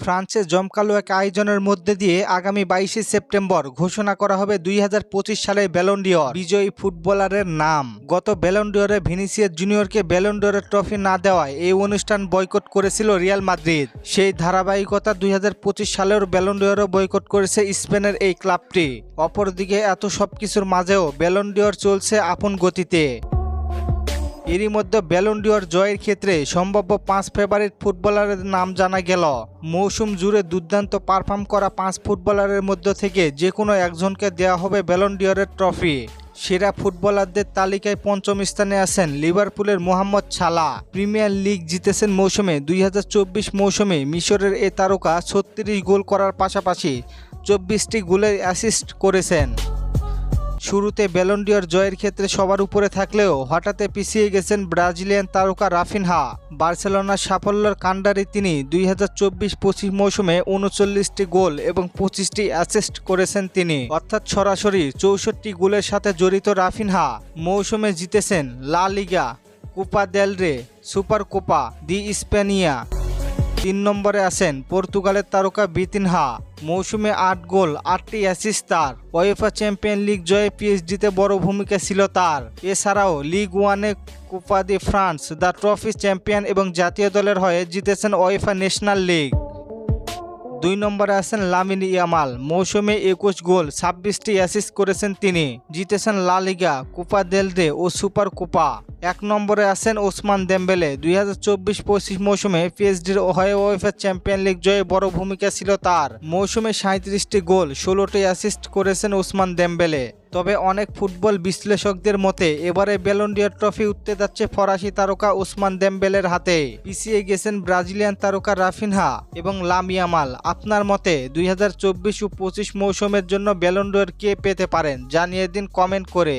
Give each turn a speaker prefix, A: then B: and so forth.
A: ফ্রান্সে জমকালো এক আয়োজনের মধ্যে দিয়ে আগামী বাইশে সেপ্টেম্বর ঘোষণা করা হবে দুই সালের ব্যালন্ডিয়র বিজয়ী ফুটবলারের নাম। গত ব্যালন্ডিয়রে ভিনিসিয়াস জুনিয়রকে ব্যালন্ডিয়রের ট্রফি না দেওয়ায় এই অনুষ্ঠান বয়কট করেছিল রিয়াল মাদ্রিদ সেই ধারাবাহিকতা দুই হাজার পঁচিশ সালের ব্যালন্ডিয়রও বয়কট করেছে স্পেনের এই ক্লাবটি। অপরদিকে এত সবকিছুর মাঝেও ব্যালন্ডিয়র চলছে আপন গতিতে। এরই মধ্যে ব্যালন্ডিয়র জয়ের ক্ষেত্রে সম্ভাব্য পাঁচ ফেভারিট ফুটবলারের নাম জানা গেল। মৌসুম জুড়ে দুর্দান্ত পারফর্ম করা পাঁচ ফুটবলারের মধ্য থেকে যে কোনো একজনকে দেওয়া হবে ব্যালন্ডিয়রের ট্রফি সেরা ফুটবলারদের তালিকায় পঞ্চম স্থানে আছেন লিভারপুলের মোহাম্মদ সালা প্রিমিয়ার লিগ জিতেছেন মৌসুমে দুই হাজার চব্বিশ মৌসুমে মিশরের এ তারকা ছত্রিশ গোল করার পাশাপাশি চব্বিশটি গোলের অ্যাসিস্ট করেছেন। শুরুতে ব্যালন্ডিয়র জয়ের ক্ষেত্রে সবার উপরে থাকলেও হঠাৎ পিছিয়ে গেছেন ব্রাজিলিয়ান তারকা রাফিনহা। বার্সেলোনার সাফল্যের কাণ্ডারে তিনি দুই হাজার চব্বিশ পঁচিশ মৌসুমে উনচল্লিশটি গোল এবং পঁচিশটি অ্যাসিস্ট করেছেন তিনি। অর্থাৎ সরাসরি চৌষট্টি গোলের সাথে জড়িত রাফিনহা মৌসুমে জিতেছেন লা লিগা, কোপা দেল রে, সুপার কোপা দি স্পেনিয়া। তিন নম্বরে আছেন পর্তুগালের তারকা বিতিনহা মৌসুমে আট গোল, আটটি অ্যাসিস্ট তার। ওয়েফা চ্যাম্পিয়ন লিগ জয়ে পিএইচডিতে বড় ভূমিকা ছিল তার। এছাড়াও লিগ ওয়ানে Coupe de France the trophy champion এবং জাতীয় দলের হয়ে জিতেছেন ওয়েফা ন্যাশনাল লিগ দুই নম্বরে আছেন লামিন ইয়ামাল মৌসুমে একুশ গোল, ছাব্বিশটি অ্যাসিস্ট করেছেন তিনি। জিতেছেন লা লিগা কোপা দেল রে ও সুপার কোপা এক নম্বরে আছেন ওসমান দেম্বেলে। দুই হাজার চব্বিশ পঁচিশ মৌসুমে পিএসডির ওয়েফা চ্যাম্পিয়ন লিগ জয়ে বড় ভূমিকা ছিল তার। মৌসুমে সাঁত্রিশটি গোল, ষোলোটি অ্যাসিস্ট করেছেন ওসমান দেম্বেলে। তবে অনেক ফুটবল বিশ্লেষকদের মতে, এবারে ব্যালন্ডিয়ার ট্রফি উঠতে যাচ্ছে ফরাসি তারকা ওসমান দেম্বেলের হাতে। পিছিয়ে গেছেন ব্রাজিলিয়ান তারকা রাফিনহা এবং লামিয়ামাল আপনার মতে, দুই হাজার চব্বিশ ও পঁচিশ মৌসুমের জন্য ব্যালন্ডিয়র কে পেতে পারেন? জানিয়ে দিন কমেন্ট করে।